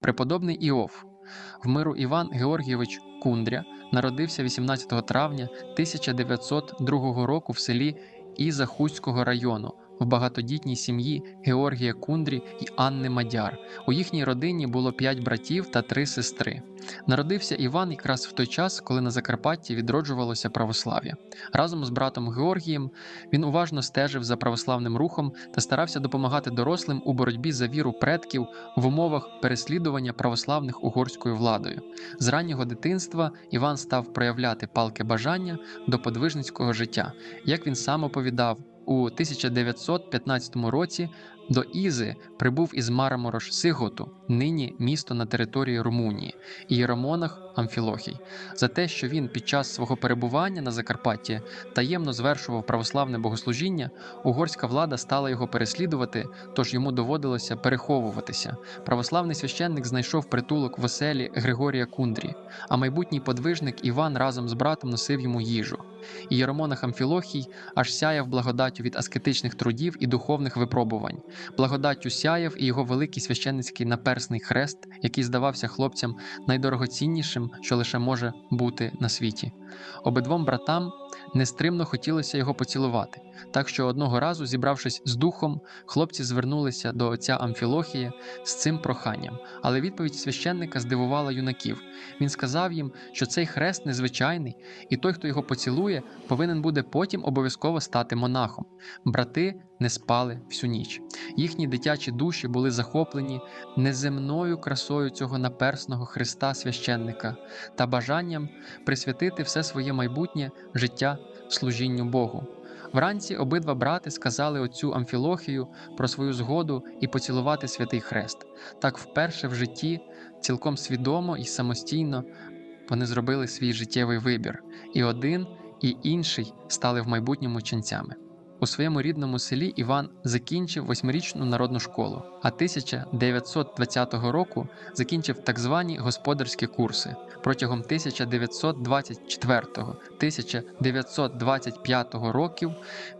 Преподобний Іов. В миру Іван Георгійович Кундря народився 18 травня 1902 року в селі Ізахуського району в багатодітній сім'ї Георгія Кундрі і Анни Мадяр. У їхній родині було п'ять братів та три сестри. Народився Іван якраз в той час, коли на Закарпатті відроджувалося православ'я. Разом з братом Георгієм він уважно стежив за православним рухом та старався допомагати дорослим у боротьбі за віру предків в умовах переслідування православних угорською владою. З раннього дитинства Іван став проявляти палке бажання до подвижницького життя. Як він сам оповідав, у 1915 році до Ізи прибув із Мараморош Сиготу, нині місто на території Румунії, ієромонах Амфілохій, за те, що він під час свого перебування на Закарпатті таємно звершував православне богослужіння, угорська влада стала його переслідувати, тож йому доводилося переховуватися. Православний священник знайшов притулок в оселі Григорія Кундрі, а майбутній подвижник Іван разом з братом носив йому їжу. Ієромонах Амфілохій аж сяяв благодаттю від аскетичних трудів і духовних випробувань. Благодаттю сяяв і його великий священницький наперсний хрест, який здавався хлопцям найдорогоціннішим, що лише може бути на світі. Обидвом братам нестримно хотілося його поцілувати, так що одного разу, зібравшись з духом, хлопці звернулися до отця Амфілохія з цим проханням. Але відповідь священника здивувала юнаків. Він сказав їм, що цей хрест незвичайний, і той, хто його поцілує, повинен буде потім обов'язково стати монахом. Брати не спали всю ніч. Їхні дитячі душі були захоплені неземною красою цього наперсного Христа священника та бажанням присвятити все своє майбутнє життя служінню Богу. Вранці обидва брати сказали отцю Амфілохію про свою згоду і поцілувати святий хрест. Так вперше в житті, цілком свідомо і самостійно вони зробили свій життєвий вибір, і один, і інший стали в майбутньому ченцями. У своєму рідному селі Іван закінчив восьмирічну народну школу, а 1920 року закінчив так звані господарські курси. Протягом 1924-1925 років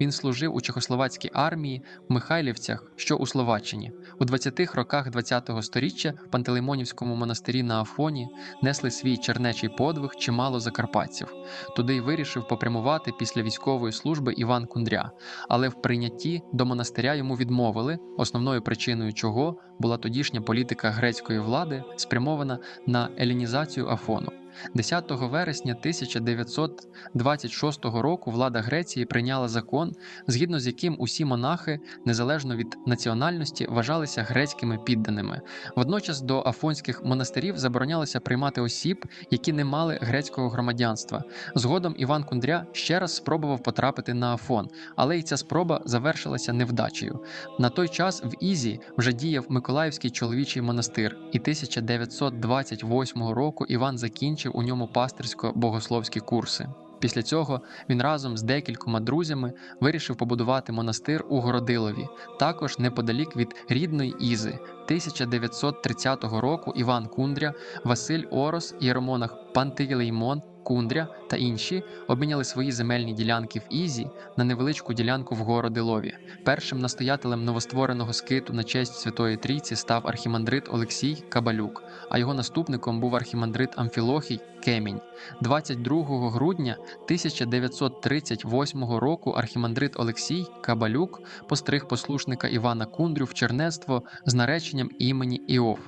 він служив у Чехословацькій армії в Михайлівцях, що у Словаччині. У 20-х роках ХХ століття в Пантелеймонівському монастирі на Афоні несли свій чернечий подвиг чимало закарпатців. Туди й вирішив попрямувати після військової служби Іван Кундря але в прийнятті до монастиря йому відмовили, основною причиною чого була тодішня політика грецької влади, спрямована на елінізацію Афону. 10 вересня 1926 року влада Греції прийняла закон, згідно з яким усі монахи, незалежно від національності, вважалися грецькими підданими. Водночас до афонських монастирів заборонялося приймати осіб, які не мали грецького громадянства. Згодом Іван Кундря ще раз спробував потрапити на Афон, але й ця спроба завершилася невдачею. На той час в Ізі вже діяв Миколаївський чоловічий монастир, і 1928 року Іван закінчив у ньому пастирсько-богословські курси. Після цього він разом з декількома друзями вирішив побудувати монастир у Городилові, також неподалік від рідної Ізи. 1930 року Іван Кундря, Василь Орос, Єромонах Пантелеймон Кундря та інші обміняли свої земельні ділянки в Ізі на невеличку ділянку в Городилові. Першим настоятелем новоствореного скиту на честь Святої Трійці став архімандрит Олексій Кабалюк, а його наступником був архімандрит Амфілохій Кемінь. 22 грудня 1938 року архімандрит Олексій Кабалюк постриг послушника Івана Кундрю в чернецтво з нареченням імені Іов.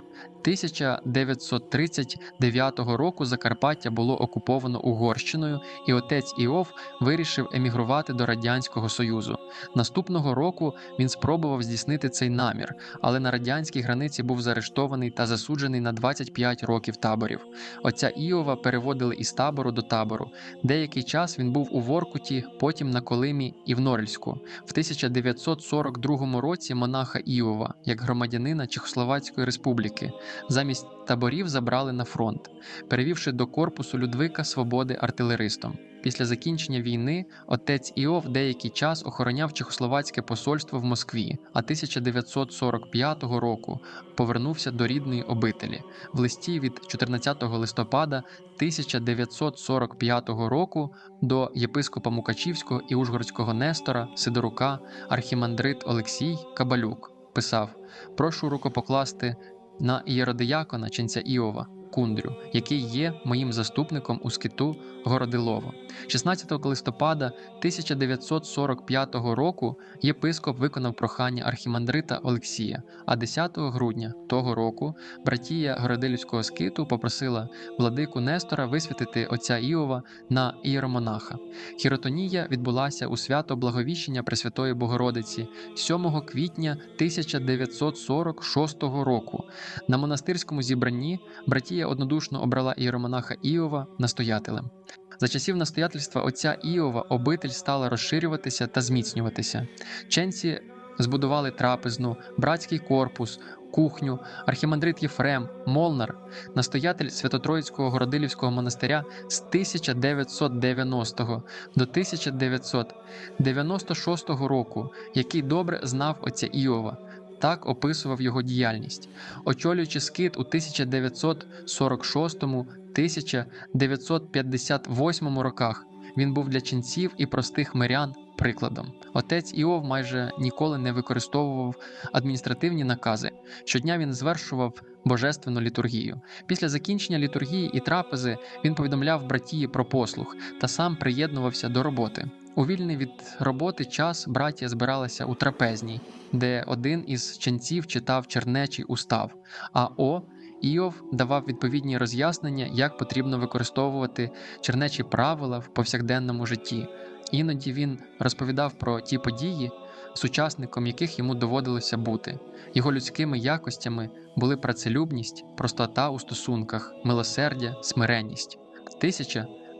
1939 року Закарпаття було окуповано Угорщиною, і отець Іов вирішив емігрувати до Радянського Союзу. Наступного року він спробував здійснити цей намір, але на радянській границі був заарештований та засуджений на 25 років таборів. Отця Іова переводили із табору до табору. Деякий час він був у Воркуті, потім на Колимі і в Норильську. В 1942 році монаха Іова як громадянина Чехословацької республіки замість таборів забрали на фронт, перевівши до корпусу Людвика Свободи артилеристом. Після закінчення війни отець Іов деякий час охороняв Чехословацьке посольство в Москві, а 1945 року повернувся до рідної обителі. В листі від 14 листопада 1945 року до єпископа Мукачівського і Ужгородського Нестора Сидорука архімандрит Олексій Кабалюк писав: Прошу рукопокласти на ієродиякона ченця Іова. Кундрю, який є моїм заступником у скиту Городилово. 16 листопада 1945 року єпископ виконав прохання архімандрита Олексія, а 10 грудня того року братія Городилівського скиту попросила владику Нестора висвятити отця Іова на ієромонаха. Хіротонія відбулася у свято Благовіщення Пресвятої Богородиці 7 квітня 1946 року. На монастирському зібранні братія однодушно обрала ієромонаха Іова настоятелем. За часів настоятельства отця Іова обитель стала розширюватися та зміцнюватися. Ченці збудували трапезну, братський корпус, кухню, архімандрит Єфрем, Молнар, настоятель Святотроїцького Городилівського монастиря з 1990 до 1996 року, який добре знав отця Іова. Так описував його діяльність, очолюючи скит у 1946-1958 роках. Він був для ченців і простих мирян прикладом. Отець Іов майже ніколи не використовував адміністративні накази. Щодня він звершував божественну літургію. Після закінчення літургії і трапези він повідомляв братії про послух та сам приєднувався до роботи. У вільний від роботи час братія збиралася у трапезній, де один із ченців читав чернечий устав, а О. Іов давав відповідні роз'яснення, як потрібно використовувати чернечі правила в повсякденному житті. Іноді він розповідав про ті події, сучасником яких йому доводилося бути. Його людськими якостями були працелюбність, простота у стосунках, милосердя, смиренність.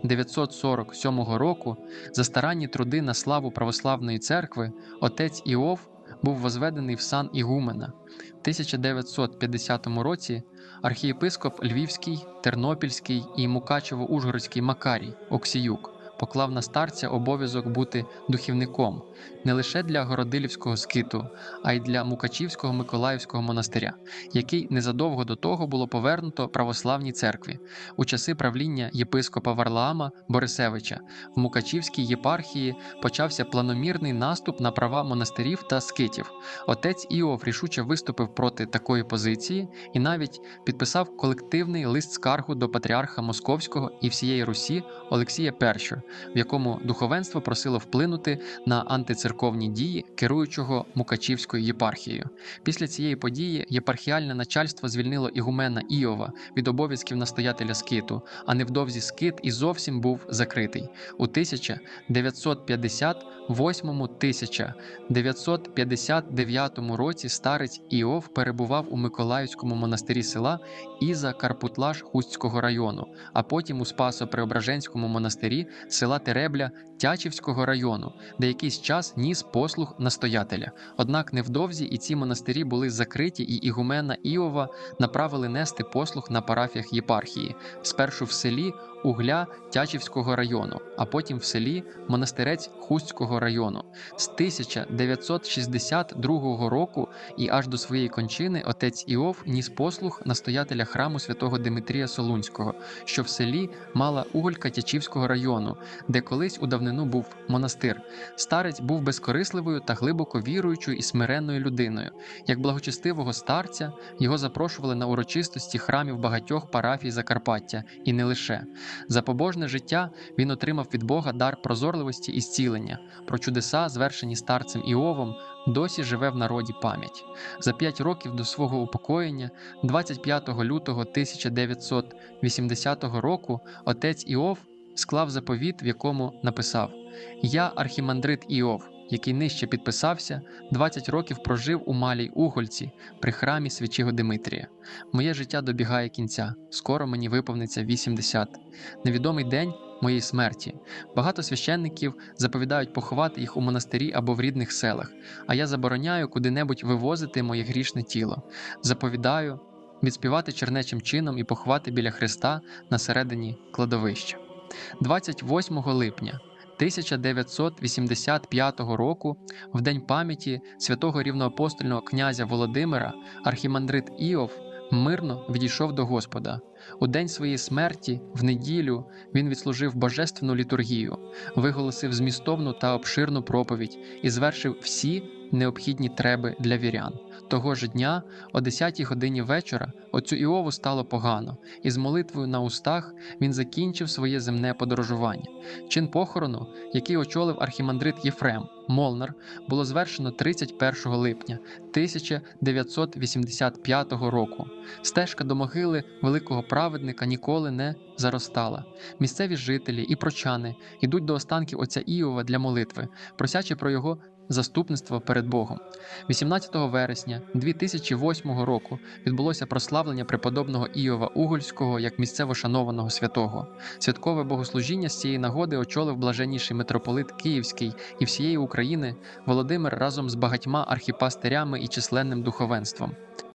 1947 року за старанні труди на славу православної церкви отець Іов був возведений в сан Ігумена. В 1950 році архієпископ Львівський, Тернопільський і Мукачево-Ужгородський Макарій Оксіюк поклав на старця обов'язок бути духівником не лише для Городилівського скиту, а й для Мукачівського Миколаївського монастиря, який незадовго до того було повернуто православній церкві у часи правління єпископа Варлаама Борисевича. В Мукачівській єпархії почався планомірний наступ на права монастирів та скитів. Отець Іов рішуче виступив проти такої позиції і навіть підписав колективний лист скаргу до патріарха Московського і всієї Русі Олексія І, в якому духовенство просило вплинути на антицерковні дії керуючого Мукачівською єпархією. Після цієї події єпархіальне начальство звільнило ігумена Іова від обов'язків настоятеля скиту, а невдовзі скит і зовсім був закритий. У 1958-1959 році старець Іов перебував у Миколаївському монастирі села Іза Карпутлаш Хустського району, а потім у Спасо-Преображенському монастирі села Теребля Тячівського району, де якийсь час ніс послуг настоятеля. Однак невдовзі і ці монастирі були закриті, і ігумена Іова направили нести послуг на парафіях єпархії, спершу в селі Угля Тячівського району, а потім в селі Монастирець Хустського району. З 1962 року і аж до своєї кончини отець Іов ніс послуг настоятеля храму святого Димитрія Солунського, що в селі мала Уголька Тячівського району, де колись у давнину був монастир. Старець був безкорисливою та глибоко віруючою і смиренною людиною. Як благочестивого старця його запрошували на урочистості храмів багатьох парафій Закарпаття, і не лише. За побожне життя він отримав від Бога дар прозорливості і зцілення. Про чудеса, звершені старцем Іовом, досі живе в народі пам'ять. За п'ять років до свого упокоєння, 25 лютого 1980 року, отець Іов склав заповіт, в якому написав: Я архімандрит Іов. Який нижче підписався, 20 років прожив у малій Угольці при храмі свячого Димитрія. Моє життя добігає кінця. Скоро мені виповниться 80. Невідомий день моєї смерті. Багато священників заповідають поховати їх у монастирі або в рідних селах, а я забороняю куди-небудь вивозити моє грішне тіло. Заповідаю відспівати чернечим чином і поховати біля Христа на середині кладовища. 28 липня. 1985 року, в день пам'яті святого рівноапостольного князя Володимира, архімандрит Іов мирно відійшов до Господа. У день своєї смерті, в неділю, він відслужив божественну літургію, виголосив змістовну та обширну проповідь і звершив всі необхідні треби для вірян. Того ж дня, о 10 годині вечора, отцю Іову стало погано, і з молитвою на устах він закінчив своє земне подорожування. Чин похорону, який очолив архімандрит Єфрем Молнар, було звершено 31 липня 1985 року. Стежка до могили великого праведника ніколи не заростала. Місцеві жителі і прочани йдуть до останків отця Іова для молитви, просячи про його заступництво перед Богом. 18 вересня 2008 року відбулося прославлення преподобного Іова Угольського як місцево шанованого святого. Святкове богослужіння з цієї нагоди очолив блаженніший митрополит Київський і всієї України Володимир разом з багатьма архіпастерями і численним духовенством.